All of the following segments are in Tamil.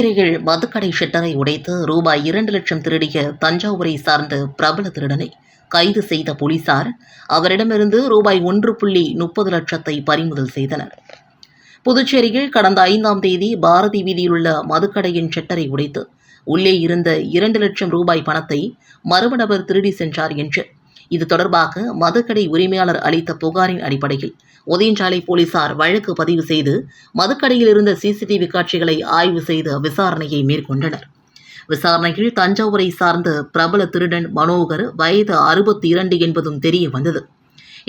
புதுச்சேரியில் மதுக்கடை ஷட்டரை உடைத்து ரூபாய் இரண்டு லட்சம் திருடிய தஞ்சாவூரை சார்ந்த பிரபல திருடனை கைது செய்த போலீசார் அவரிடமிருந்து ரூபாய் ஒன்று புள்ளி முப்பது லட்சத்தை பறிமுதல் செய்தனர். புதுச்சேரியில் கடந்த ஐந்தாம் தேதி பாரதி வீதியில் உள்ள மதுக்கடையின் ஷட்டரை உடைத்து உள்ளே இருந்த இரண்டு லட்சம் ரூபாய் பணத்தை மர்ம நபர் திருடி சென்றார் என்று இது தொடர்பாக மதுக்கடை உரிமையாளர் அளித்த புகாரின் அடிப்படையில் ஒதியஞ்சாலை போலீசார் வழக்கு பதிவு செய்து மதுக்கடையில் இருந்த சிசிடிவி காட்சிகளை ஆய்வு செய்து விசாரணையை மேற்கொண்டனர். விசாரணையில் தஞ்சாவூரை சார்ந்த பிரபல திருடன் மனோகர் வயது அறுபத்தி இரண்டு என்பதும் தெரிய வந்தது.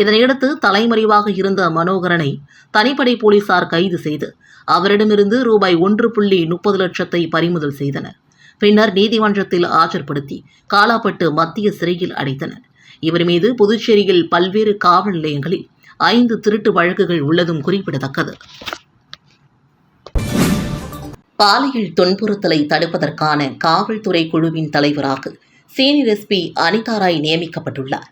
இதனையடுத்து தலைமறைவாக இருந்த மனோகரனை தனிப்படை போலீசார் கைது செய்து அவரிடமிருந்து ரூபாய் ஒன்று புள்ளி முப்பது லட்சத்தை பறிமுதல் செய்தனர். பின்னர் நீதிமன்றத்தில் ஆஜர்படுத்தி காலாப்பட்டு மத்திய சிறையில் அடைத்தனர். இவர் மீது புதுச்சேரியில் பல்வேறு காவல் நிலையங்களில் ஐந்து திருட்டு வழக்குகள் உள்ளதும் குறிப்பிடத்தக்கது. பாலியல் துன்புறுத்தலை தடுப்பதற்கான காவல்துறை குழுவின் தலைவராக சீனியர் எஸ்பி அனிதா ராய் நியமிக்கப்பட்டுள்ளார்.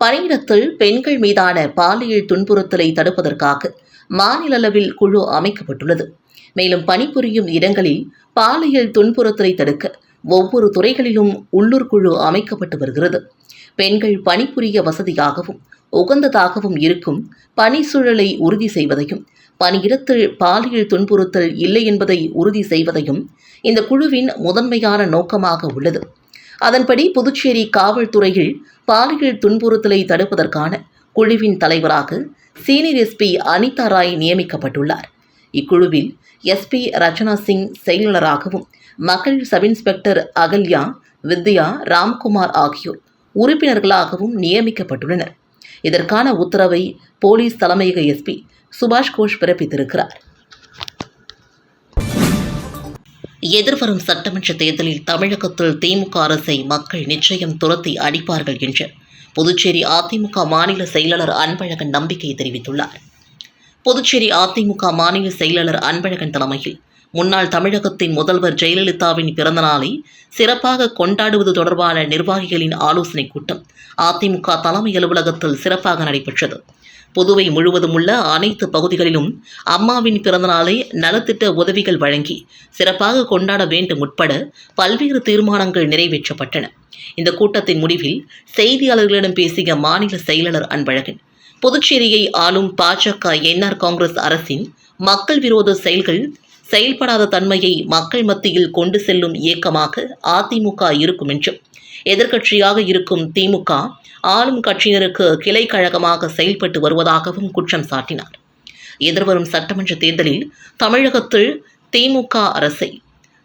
பணியிடத்தில் பெண்கள் மீதான பாலியல் துன்புறுத்தலை தடுப்பதற்காக மாநில அளவில் குழு அமைக்கப்பட்டுள்ளது. மேலும் பணிபுரியும் இடங்களில் பாலியல் துன்புறுத்தலை தடுக்க ஒவ்வொரு துறைகளிலும் உள்ளூர் குழு அமைக்கப்பட்டு வருகிறது. பெண்கள் பணிபுரிய வசதியாகவும் உகந்ததாகவும் இருக்கும். பணி சூழலை உறுதி செய்வதையும் பணியிடத்தில் பாலியல் துன்புறுத்தல் இல்லை என்பதை உறுதி செய்வதையும் இந்த குழுவின் முதன்மையான நோக்கமாக உள்ளது. அதன்படி புதுச்சேரி காவல்துறையில் பாலியல் துன்புறுத்தலை தடுப்பதற்கான குழுவின் தலைவராக சீனியர் எஸ்பி அனிதா ராய் நியமிக்கப்பட்டுள்ளார். இக்குழுவில் எஸ்பி ரச்சனா சிங் செயலாளராகவும் மகள் சப் இன்ஸ்பெக்டர் அகல்யா வித்யா ராம்குமார் ஆகியோர் உறுப்பினர்களாகவும் நியமிக்கப்பட்டுள்ளனர். இதற்கான உத்தரவை போலீஸ் தலைமையக எஸ்பி சுபாஷ் கோஷ் பிறப்பித்திருக்கிறார். எதிர்வரும் சட்டமன்ற தேர்தலில் தமிழகத்தில் திமுக அரசை மக்கள் நிச்சயம் துரத்தி அடிப்பார்கள் என்று புதுச்சேரி அதிமுக மாநில செயலாளர் அன்பழகன் நம்பிக்கை தெரிவித்துள்ளார். புதுச்சேரி அதிமுக மாநில செயலாளர் அன்பழகன் தலைமையில் முன்னாள் தமிழகத்தின் முதல்வர் ஜெயலலிதாவின் பிறந்தநாளை சிறப்பாக கொண்டாடுவது தொடர்பான நிர்வாகிகளின் ஆலோசனைக் கூட்டம் அதிமுக தலைமை அலுவலகத்தில் சிறப்பாக நடைபெற்றது. புதுவை முழுவதும் உள்ள அனைத்து பகுதிகளிலும் அம்மாவின் பிறந்தநாளை நலத்திட்ட உதவிகள் வழங்கி சிறப்பாக கொண்டாட வேண்டும் உட்பட பல்வேறு தீர்மானங்கள் நிறைவேற்றப்பட்டன. இந்த கூட்டத்தின் முடிவில் செய்தியாளர்களிடம் பேசிய மாநில செயலாளர் அன்பழகன் புதுச்சேரியை ஆளும் பாஜக என்ஆர் காங்கிரஸ் அரசின் மக்கள் விரோத செயல்கள் செயல்படாத தன்மையை மக்கள் மத்தியில் கொண்டு செல்லும் இயக்கமாக அதிமுக இருக்கும் என்றும் எதிர்க்கட்சியாக இருக்கும் திமுக ஆளும் கட்சியினருக்கு கிளை கழகமாக செயல்பட்டு வருவதாகவும் குற்றம் சாட்டினார். எதிர்வரும் சட்டமன்ற தேர்தலில் தமிழகத்தில் திமுக அரசை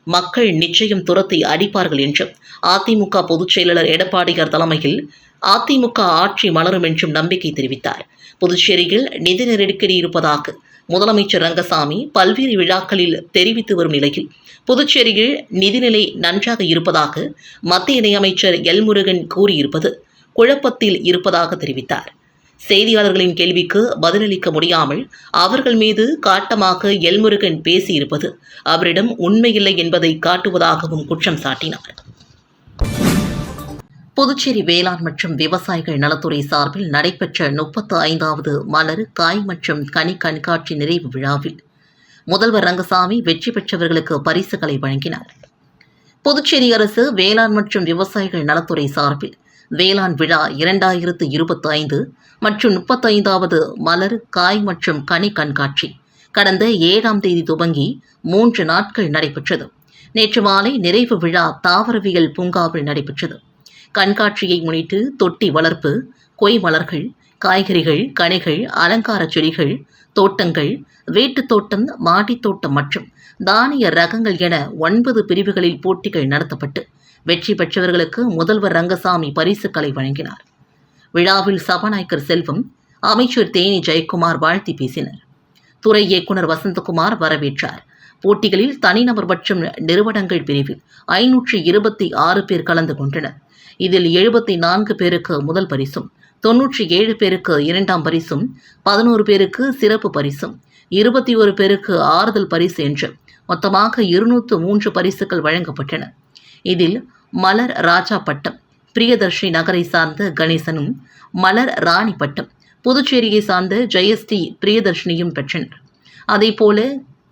மக்கள் நிச்சயம் துரத்தி அடிப்பார்கள் என்றும் அதிமுக பொதுச் செயலாளர் எடப்பாடியார் தலைமையில் அதிமுக ஆட்சி மலரும் என்றும் நம்பிக்கை தெரிவித்தார். புதுச்சேரியில் நிதி நெருக்கடி இருப்பதாக முதலமைச்சர் ரங்கசாமி பல்வேறு விழாக்களில் தெரிவித்து வரும் நிலையில் புதுச்சேரியில் நிதிநிலை நன்றாக இருப்பதாக மத்திய இணையமைச்சர் எல் முருகன் கூறியிருப்பது குழப்பத்தில் இருப்பதாக தெரிவித்தார். செய்தியாளர்களின் கேள்விக்கு பதிலளிக்க முடியாமல் அவர்கள் மீது காட்டமாக எல்முருகன் பேசியிருப்பது அவரிடம் உண்மையில்லை என்பதை காட்டுவதாகவும் குற்றம் சாட்டினார். புதுச்சேரி வேளாண் மற்றும் விவசாயிகள் நலத்துறை சார்பில் நடைபெற்ற முப்பத்து ஐந்தாவது மலர் காய் மற்றும் கனி கண்காட்சி நிறைவு விழாவில் முதல்வர் ரங்கசாமி வெற்றி பெற்றவர்களுக்கு பரிசுகளை வழங்கினார். புதுச்சேரி அரசு வேளாண் மற்றும் விவசாயிகள் நலத்துறை சார்பில் வேளாண் விழா இரண்டாயிரத்து இருபத்தி ஐந்து மற்றும் முப்பத்தைந்தாவது மலர் காய் மற்றும் கனி கண்காட்சி கடந்த ஏழாம் தேதி துவங்கி மூன்று நாட்கள் நடைபெற்றது. நேற்று மாலை நிறைவு விழா தாவரவியல் பூங்காவில் நடைபெற்றது. கண்காட்சியை முன்னிட்டு தொட்டி வளர்ப்பு கொய் மலர்கள் காய்கறிகள் கனிகள் அலங்கார செடிகள் தோட்டங்கள் வீட்டுத் தோட்டம் மாடித் தோட்டம் மற்றும் தானிய ரகங்கள் என ஒன்பது பிரிவுகளில் போட்டிகள் நடத்தப்பட்டு வெற்றி பெற்றவர்களுக்கு முதல்வர் ரங்கசாமி பரிசுகளை வழங்கினார். விழாவில் சபாநாயகர் செல்வம் அமைச்சர் தேனி ஜெயக்குமார் வாழ்த்தி பேசினர். துறை இயக்குனர் வசந்தகுமார் வரவேற்றார். போட்டிகளில் தனிநபர் மற்றும் நிறுவனங்கள் பிரிவில் ஐநூற்றி இருபத்தி ஆறு பேர் கலந்து கொண்டனர். இதில் எழுபத்தி நான்கு பேருக்கு முதல் பரிசும் தொன்னூற்றி ஏழு பேருக்கு இரண்டாம் பரிசும் பதினோரு பேருக்கு சிறப்பு பரிசும் இருபத்தி ஒரு பேருக்கு ஆறுதல் பரிசு என்று மொத்தமாக இருநூற்று மூன்று பரிசுகள் வழங்கப்பட்டன. இதில் மலர் ராஜா பட்டம் பிரியதர்ஷி நகரை சார்ந்த கணேசனும் மலர் ராணி பட்டம் புதுச்சேரியை சார்ந்த ஜெயஸ்ரீ பிரியதர்ஷினியும் பெற்றனர். அதேபோல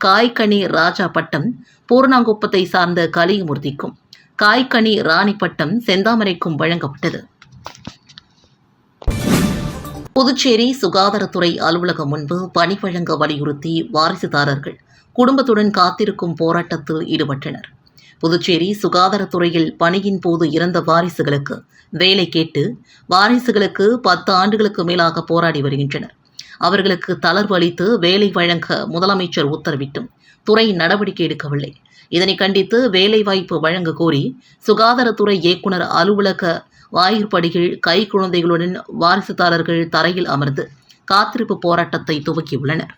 காய்கனி ராஜா பட்டம் பூர்ணாங்குப்பத்தை சார்ந்த கலியமூர்த்திக்கும் காய்கனி ராணி பட்டம் செந்தாமரைக்கும் வழங்கப்பட்டது. புதுச்சேரி சுகாதாரத்துறை அலுவலகம் முன்பு பணி வழங்க வலியுறுத்தி வாரிசுதாரர்கள் குடும்பத்துடன் காத்திருக்கும் போராட்டத்தில் ஈடுபட்டனர். புதுச்சேரி சுகாதாரத்துறையில் பணியின் போது இறந்த வாரிசுகளுக்கு வேலை கேட்டு வாரிசுகளுக்கு பத்து ஆண்டுகளுக்கு மேலாக போராடி வருகின்றனர். அவர்களுக்கு தளர்வு அளித்து வேலை வழங்க முதலமைச்சர் உத்தரவிட்டும். துறை நடவடிக்கை எடுக்கவில்லை. இதனை கண்டித்து வேலைவாய்ப்பு வழங்க கோரி சுகாதாரத்துறை இயக்குனர் அலுவலக வாயிற்படிகள் கை குழந்தைகளுடன் வாரிசுதாரர்கள் தரையில் அமர்ந்து காத்திருப்பு போராட்டத்தை துவக்கியுள்ளனர்.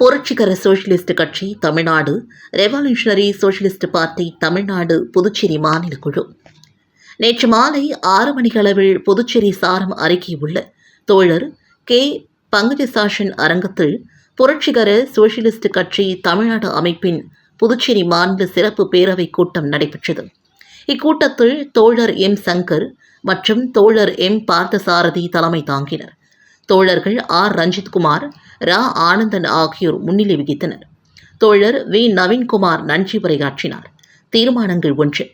புரட்சிகர சோஷலிஸ்ட் கட்சி Tamil Nadu revolutionary socialist party Tamil Nadu Puducherry மாநில குழு நேற்று மாலை ஆறு மணிகளவில் புதுச்சேரி சாரம் அறிக்கையுள்ள தோழர் கே. பங்கஜசாசன் அரங்கத்தில் புரட்சிகர சோசியலிஸ்ட் கட்சி தமிழ்நாடு அமைப்பின் புதுச்சேரி மாநில சிறப்பு பேரவை கூட்டம் நடைபெற்றது. இக்கூட்டத்தில் தோழர் எம். சங்கர் மற்றும் தோழர் எம். பார்த்தசாரதி தலைமை தாங்கினர். தோழர்கள் ஆர். ரஞ்சித்குமார் ரா. ஆனந்தன் ஆகியோர் முன்னிலை வகித்தனர். தோழர் வி. நவீன்குமார் நன்றி உரையாற்றினார். தீர்மானங்கள் ஒன்று.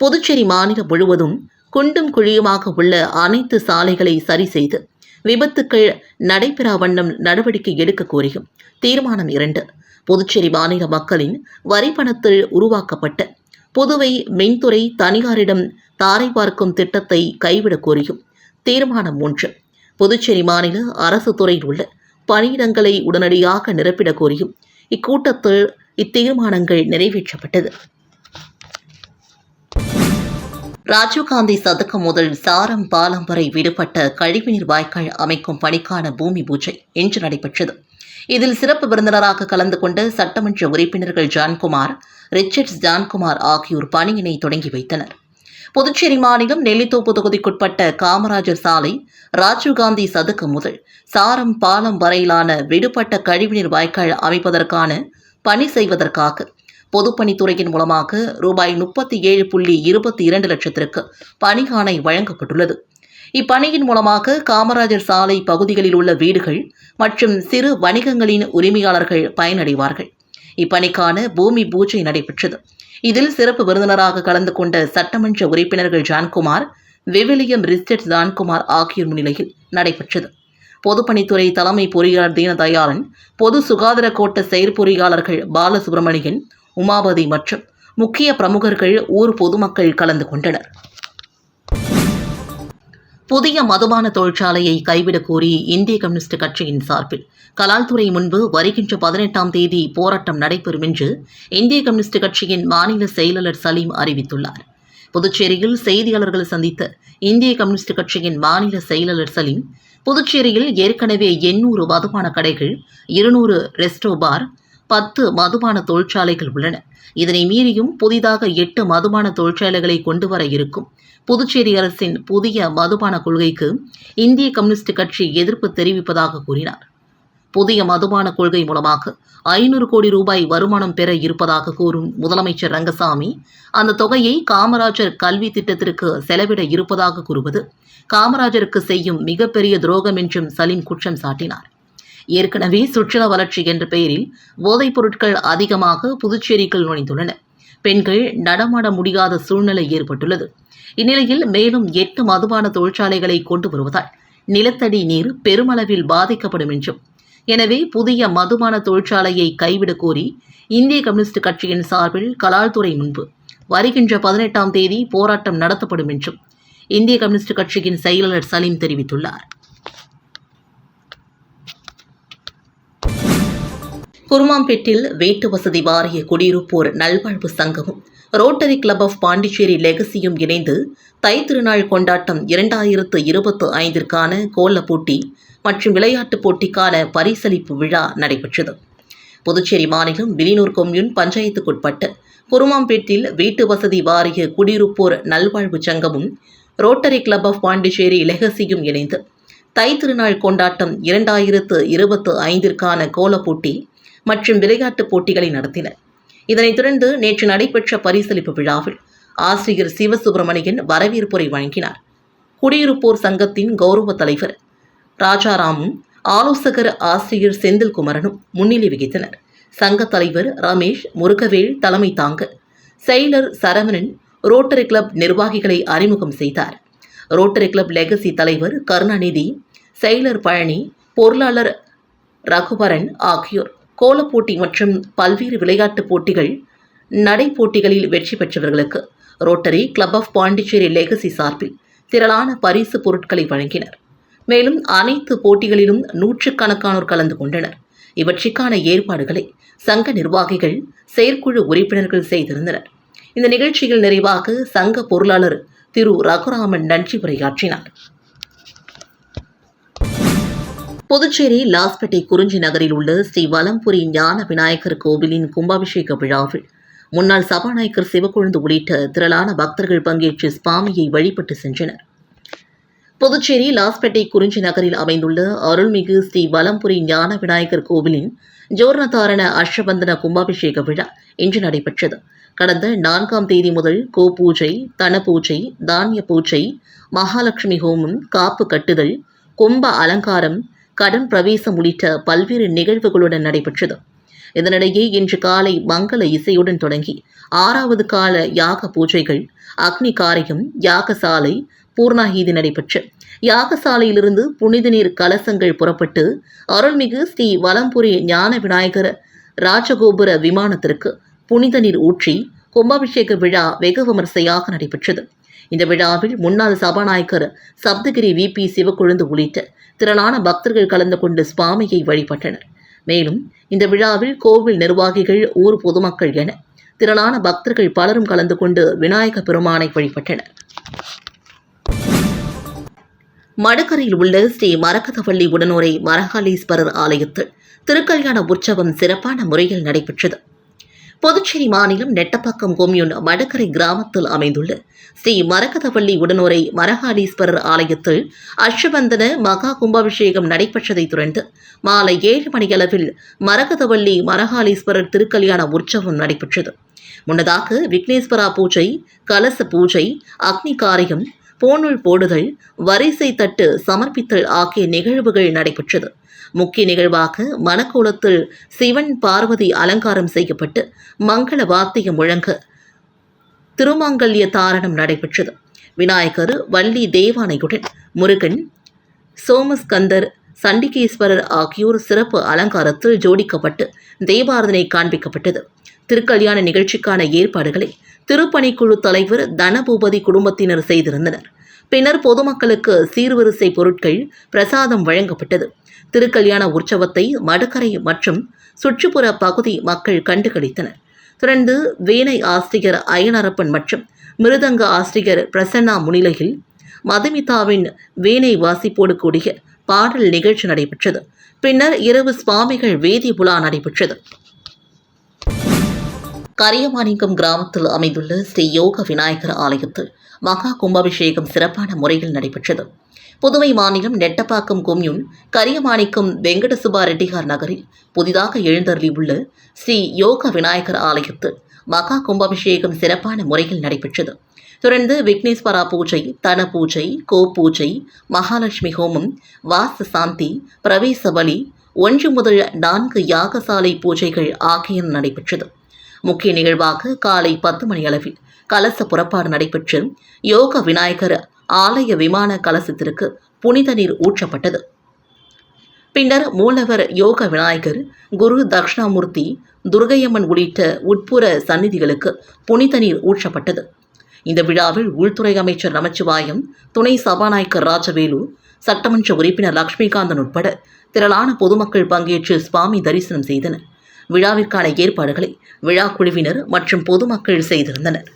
புதுச்சேரி மாநிலம் முழுவதும் குண்டும் குழியுமாக உள்ள அனைத்து சாலைகளை சரி செய்து விபத்துக்கள் நடைபெறா வண்ணம் நடவடிக்கை எடுக்க கோரியும். தீர்மானம் இரண்டு. புதுச்சேரி மாநில மக்களின் வரி பணத்தில் உருவாக்கப்பட்ட புதுவை மின்துறை தனியாரிடம் தாரை பார்க்கும் திட்டத்தை கைவிடக் கோரியும். தீர்மானம் மூன்று. புதுச்சேரி மாநில அரசு துறையில் உள்ள பணியிடங்களை உடனடியாக நிரப்பிடக் கோரியும். இக்கூட்டத்தில் இத்தீர்மானங்கள் நிறைவேற்றப்பட்டது. ராஜீவ்காந்தி சதுக்கம் முதல் சாரம் பாலம் வரை விடுபட்ட கழிவுநீர் வாய்க்கால் அமைக்கும் பணிக்கான பூமி பூஜை இன்று நடைபெற்றது. இதில் சிறப்பு விருந்தினராக கலந்து கொண்ட சட்டமன்ற உறுப்பினர்கள் ஜான்குமார் ரிச்சர்ட்ஸ் ஜான்குமார் ஆகியோர் பணியினை தொடங்கி வைத்தனர். புதுச்சேரி மாநிலம் நெல்லித்தோப்பு தொகுதிக்குட்பட்ட காமராஜர் சாலை ராஜீவ்காந்தி சதுக்கு முதல் சாரம் பாலம் வரையிலான விடுபட்ட கழிவுநீர் வாய்க்கால் அமைப்பதற்கான பணி செய்வதற்காக பொதுப்பணித்துறையின் மூலமாக ரூபாய் முப்பத்தி ஏழு புள்ளி இருபத்தி இரண்டு லட்சத்திற்கு பணிகாணை வழங்கப்பட்டுள்ளது. இப்பணியின் மூலமாக காமராஜர் சாலை பகுதிகளில் உள்ள வீடுகள் மற்றும் சிறு வணிகங்களின் உரிமையாளர்கள் பயனடைவார்கள். இப்பணிக்கான பூமி பூஜை நடைபெற்றது. இதில் சிறப்பு விருந்தினராக கலந்து கொண்ட சட்டமன்ற உறுப்பினர்கள் ஜான்குமார் விவிலியம் ரிஸ்டட் ஜான்குமார் ஆகியோர் முன்னிலையில் நடைபெற்றது. பொதுப்பணித்துறை தலைமை பொறியாளர் தீனதயாளன் பொது சுகாதார கோட்ட செயற்பொறியாளர்கள் பாலசுப்ரமணியன் உமாபதி மற்றும் முக்கிய பிரமுகர்கள் ஊர் பொதுமக்கள் கலந்து கொண்டனர். புதிய மதுபான தொழிற்சாலையை கைவிடக் கோரி இந்திய கம்யூனிஸ்ட் கட்சியின் சார்பில் கலால்துறை முன்பு வருகின்ற பதினெட்டாம் தேதி போராட்டம் நடைபெறும் என்று இந்திய கம்யூனிஸ்ட் கட்சியின் மாநில செயலாளர் சலீம் அறிவித்துள்ளார். புதுச்சேரியில் செய்தியாளர்களை சந்தித்த இந்திய கம்யூனிஸ்ட் கட்சியின் மாநில செயலாளர் சலீம் புதுச்சேரியில் ஏற்கனவே எண்ணூறு மதுபான கடைகள் இருநூறு ரெஸ்டோ பார் பத்து மதுபான தொழிற்சாலைகள் உள்ளன. இதனை மீறியும் புதிதாக எட்டு மதுபான தொழிற்சாலைகளை கொண்டு வர இருக்கும். புதுச்சேரி அரசின் புதிய மதுபான கொள்கைக்கு இந்திய கம்யூனிஸ்ட் கட்சி எதிர்ப்பு தெரிவிப்பதாக கூறினார். புதிய மதுபான கொள்கை மூலமாக ஐநூறு கோடி ரூபாய் வருமானம் பெற இருப்பதாக கூறும் முதலமைச்சர் ரங்கசாமி அந்த தொகையை காமராஜர் கல்வி திட்டத்திற்கு செலவிட இருப்பதாக கூறுவது காமராஜருக்கு செய்யும் மிகப்பெரிய துரோகம் என்றும் சலீம் குற்றம் சாட்டினார். ஏற்கனவே சுற்றுலா வளர்ச்சி என்ற பெயரில் போதைப் பொருட்கள் அதிகமாக புதுச்சேரிக்குள் நுழைந்துள்ளன. பெண்கள் நடமாட முடியாத சூழ்நிலை ஏற்பட்டுள்ளது. இந்நிலையில் மேலும் எட்டு மதுபான தொழிற்சாலைகளை கொண்டு வருவதால் நிலத்தடி நீர் பெருமளவில் பாதிக்கப்படும் என்றும் எனவே புதிய மதுபான தொழிற்சாலையை கைவிடக் கோரி இந்திய கம்யூனிஸ்ட் கட்சியின் சார்பில் கலால்துறை முன்பு வருகின்ற பதினெட்டாம் தேதி போராட்டம் நடத்தப்படும் என்றும் இந்திய கம்யூனிஸ்ட் கட்சியின் செயலாளர் சலீம் தெரிவித்துள்ளார். குருமாம்பேட்டில் வீட்டு வசதி வாரிய குடியிருப்போர் நல்வாழ்வு சங்கமும் ரோட்டரி கிளப் ஆஃப் பாண்டிச்சேரி லெகசியும் இணைந்து தைத்திருநாள் கொண்டாட்டம் இரண்டாயிரத்து இருபத்து ஐந்திற்கான கோல போட்டி மற்றும் விளையாட்டுப் போட்டிக்கான பரிசளிப்பு விழா நடைபெற்றது. புதுச்சேரி மாநிலம் விலினூர் கொம்யூன் பஞ்சாயத்துக்குட்பட்ட குருமாம்பேட்டில் வீட்டு வசதி வாரிய குடியிருப்போர் நல்வாழ்வு சங்கமும் ரோட்டரி கிளப் ஆஃப் பாண்டிச்சேரி லெகசியும் இணைந்து தைத்திருநாள் கொண்டாட்டம் இரண்டாயிரத்து இருபத்து ஐந்திற்கான கோலப்போட்டி மற்றும் விளையாட்டுப் போட்டிகளை நடத்தினர். இதனைத் தொடர்ந்து நேற்று நடைபெற்ற பரிசளிப்பு விழாவில் ஆசிரியர் சிவசுப்பிரமணியன் வரவேற்புரை வழங்கினார். குடியிருப்போர் சங்கத்தின் கௌரவ தலைவர் ராஜாராமும் ஆலோசகர் ஆசிரியர் செந்தில்குமரனும் முன்னிலை வகித்தனர். சங்க தலைவர் ரமேஷ் முருகவேல் தலைமை தாங்க செயலர் சரவணன் ரோட்டரி கிளப் நிர்வாகிகளை அறிமுகம் செய்தார். ரோட்டரி கிளப் லெகசி தலைவர் கருணாநிதி செயலர் பழனி பொருளாளர் ரகுவரன் ஆகியோர் கோலப்போட்டி மற்றும் பல்வேறு விளையாட்டுப் போட்டிகள் நடைப்போட்டிகளில் வெற்றி பெற்றவர்களுக்கு rotary club of Pondicherry legacy சார்பில் திரளான பரிசு பொருட்களை வழங்கினர். மேலும் அனைத்து போட்டிகளிலும் நூற்றுக்கணக்கானோர் கலந்து கொண்டனர். இவற்றிற்கான ஏற்பாடுகளை சங்க நிர்வாகிகள் செயற்குழு உறுப்பினர்கள் செய்திருந்தனர். இந்த நிகழ்ச்சியில் நிறைவாக சங்க பொருளாளர் திரு ரகுராமன் நன்றி உரையாற்றினார். புதுச்சேரி லாஸ்பேட்டை குறிஞ்சி நகரில் உள்ள ஸ்ரீ வலம்புரி ஞான விநாயகர் கோவிலின் கும்பாபிஷேக விழாவில் முன்னாள் சபாநாயகர் சிவக்கொழுந்து உள்ளிட்ட திரளான பக்தர்கள் பங்கேற்று சுவாமியை வழிபட்டு சென்றனர். புதுச்சேரி லாஸ்பேட்டை குறிஞ்சி நகரில் அமைந்துள்ள அருள்மிகு ஸ்ரீ வலம்புரி ஞான விநாயகர் கோவிலின் ஜோர்ணதாரண அஷ்டபந்தன கும்பாபிஷேக விழா இன்று நடைபெற்றது. கடந்த நான்காம் தேதி முதல் கோ பூஜை தன பூஜை தானிய பூஜை மகாலட்சுமி ஹோமம் காப்பு கட்டுதல் கும்ப அலங்காரம் கடன் பிரவேசம் உள்ளிட்ட பல்வேறு நிகழ்வுகளுடன் நடைபெற்றது. இதனிடையே இன்று காலை மங்கள இசையுடன் தொடங்கி ஆறாவது கால யாக பூஜைகள் அக்னி காரியம் யாகசாலை பூர்ணாகீதி நடைபெற்று யாகசாலையிலிருந்து புனித நீர் கலசங்கள் புறப்பட்டு அருள்மிகு ஸ்ரீ வலம்புரி ஞான விநாயகர் ராஜகோபுர விமானத்திற்கு புனித நீர் ஊற்றி கும்பாபிஷேக விழா வெகு விமரிசையாக நடைபெற்றது. இந்த விழாவில் முன்னாள் சபாநாயகர் சப்தகிரி வி. பி. சிவக்கொழுந்து உள்ளிட்ட திரளான பக்தர்கள் கலந்து கொண்டு சுவாமியை வழிபட்டனர். மேலும் இந்த விழாவில் கோவில் நிர்வாகிகள் ஊர் பொதுமக்கள் என திரளான பக்தர்கள் பலரும் கலந்து கொண்டு விநாயக பெருமானை வழிபட்டனர். மடக்கரையில் உள்ள ஸ்ரீ மரகதவள்ளி உடனோரை மரகாளீஸ்வரர் ஆலயத்தில் திருக்கல்யாண உற்சவம் சிறப்பான முறையில் நடைபெற்றது. புதுச்சேரி மாநிலம் நெட்டப்பாக்கம் கொம்யூன் மடக்கரை கிராமத்தில் அமைந்துள்ள ஸ்ரீ மரகதவள்ளி உடனுரை மரகாளீஸ்வரர் ஆலயத்தில் அஷ்டபந்தன மகா கும்பாபிஷேகம் நடைபெற்றதைத் தொடர்ந்து மாலை ஏழு மணியளவில் மரகதவள்ளி மரகாளீஸ்வரர் திருக்கல்யாண உற்சவம் நடைபெற்றது. முன்னதாக விக்னேஸ்வரா பூஜை கலச பூஜை அக்னி காரியம் பூணூல் போடுதல் வரிசை தட்டு சமர்ப்பித்தல் ஆகிய நிகழ்வுகள் நடைபெற்றது. முக்கிய நிகழ்வாக மணக்கோலத்தில் சிவன் பார்வதி அலங்காரம் செய்யப்பட்டு மங்கள வாத்தியம் முழங்க திருமாங்கல்ய தாரணம் நடைபெற்றது. விநாயகர் வள்ளி தேவானையுடன் முருகன் சோமஸ்கந்தர் சண்டிகேஸ்வரர் ஆகியோர் சிறப்பு அலங்காரத்தில் ஜோடிக்கப்பட்டு தேவாரதனை காண்பிக்கப்பட்டது. திருக்கல்யாண நிகழ்ச்சிக்கான ஏற்பாடுகளை திருப்பணிக்குழு தலைவர் தனபூபதி குடும்பத்தினர் செய்திருந்தனர். பின்னர் பொதுமக்களுக்கு சீர்வரிசை பொருட்கள் பிரசாதம் வழங்கப்பட்டது. திருக்கல்யாண உற்சவத்தை மடக்கரை மற்றும் சுற்றுப்புற பகுதி மக்கள் கண்டுகளித்தனர். தொடர்ந்து வேனை ஆசிரியர் அயனரப்பன் மற்றும் மிருதங்க ஆசிரியர் பிரசன்னா முன்னிலையில் மதுமிதாவின் வேனை வாசிப்போடு கூடிய பாடல் நிகழ்ச்சி நடைபெற்றது. பின்னர் இரவு சுவாமிகள் வேதி புலா நடைபெற்றது. கரியமாணிக்கம் கிராமத்தில் அமைந்துள்ள ஸ்ரீ யோக விநாயகர் ஆலயத்தில் மகா கும்பாபிஷேகம் சிறப்பான முறையில் நடைபெற்றது. புதுவை மாநிலம் நெட்டப்பாக்கம் கொம்யூன் கரியமாணிக்கம் வெங்கடசுபா ரெட்டிகார் நகரில் புதிதாக எழுந்தருளியுள்ள ஸ்ரீ யோக விநாயகர் ஆலயத்தில் மகா கும்பாபிஷேகம் சிறப்பான முறையில் நடைபெற்றது. தொடர்ந்து விக்னேஸ்வரா பூஜை தன பூஜை கோ பூஜை மகாலட்சுமி ஹோமம் வாச சாந்தி பிரவேச பலி ஒன்று முதல் நான்கு யாகசாலை பூஜைகள் ஆகியன நடைபெற்றது. முக்கிய நிகழ்வாக காலை பத்து மணி அளவில் கலச புறப்பாடு நடைபெற்று யோக விநாயகர் ஆலய விமான கலசத்திற்கு புனித நீர் ஊற்றப்பட்டது. பின்னர் மூலவர் யோக விநாயகர் குரு தக்ஷணாமூர்த்தி துர்கையம்மன் உள்ளிட்ட உட்புற சந்நிதிகளுக்கு புனித நீர் ஊற்றப்பட்டது. இந்த விழாவில் உள்துறை அமைச்சர் நமச்சிவாயம் துணை சபாநாயகர் ராஜவேலு சட்டமன்ற உறுப்பினர் லக்ஷ்மிகாந்தன் உட்பட திரளான பொதுமக்கள் பங்கேற்று சுவாமி தரிசனம் செய்தனர். விழாவிற்கான ஏற்பாடுகளை விழா குழுவினர் மற்றும் பொதுமக்கள் செய்திருந்தனர்.